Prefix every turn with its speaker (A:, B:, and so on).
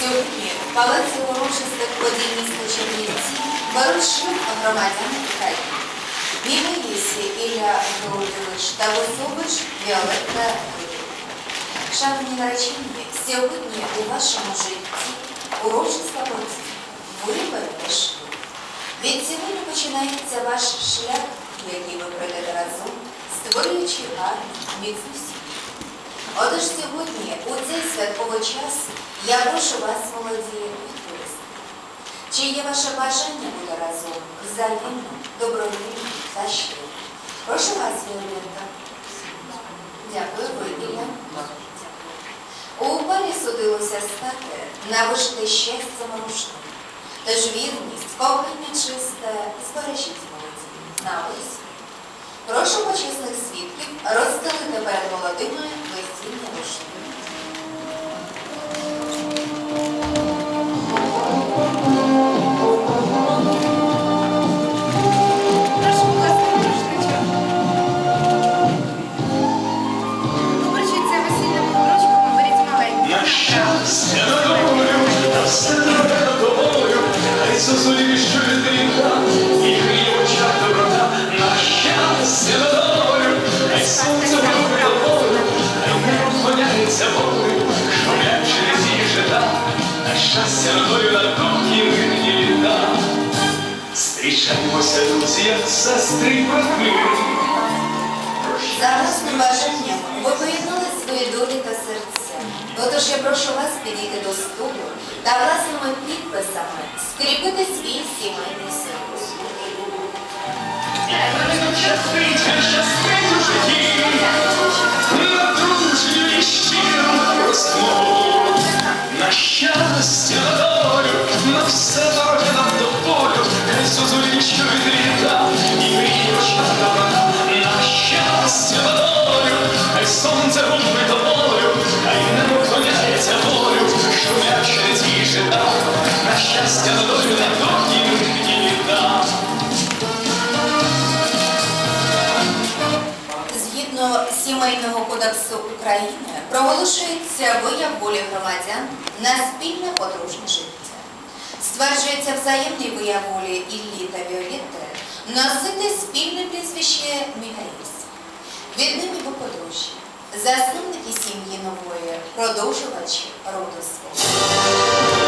A: Сьогодні Палаці урочистих подій міста Чернівці беруть шлюб громадян України. Вінеєсі Ілля Георгійович та Висович Віолетта Григорівна. Шановні наречені, сьогодні у вашому житті урочиста подія. Ви берете шлюб. Від сьогодні починається ваш шлях, який ви пройдете разом, створюючи гарну, міцну сім'ю. Отож сьогодні, у цей святковий час, я прошу вас, молоді, відповісти. Чи є ваше бажання бути разом взаємно, добровільно та щиро? Прошу вас, Віолетта. Дякую, ви, Ілля. У парі судилося стати на вишити щастя рушник. Тож вірність, кохання чисте, збережіть молоді на ось. Прошу почесних свідків розстелити перед молодими весільні рушники.
B: Прошу, будь ласка, рушничок. Обручиться весільними обручками, беріть маленькі.
C: На щастя, на долю, на все хай зозулі що від щастя, на долю, на довгі мирні літа. Зустрічаємося, друзі, як сестри брати.
A: За власним бажанням ви поєднали свої долі та серця. Отож я прошу вас підійти до столу та власними підписами скріпити свій сімейний союз.
C: Щастить, щастить через її жита. На долю, на довгі мирні літа.
A: Згідно Сімейного кодексу України проголошується вияв волі громадян на спільне подружнє життя. Стверджується взаємний вияв волі Іллі та Віолетти носити спільне прізвище Мігаїс. Віднині ви подружжя, засновники сім'ї нової, продовжувачі роду свого.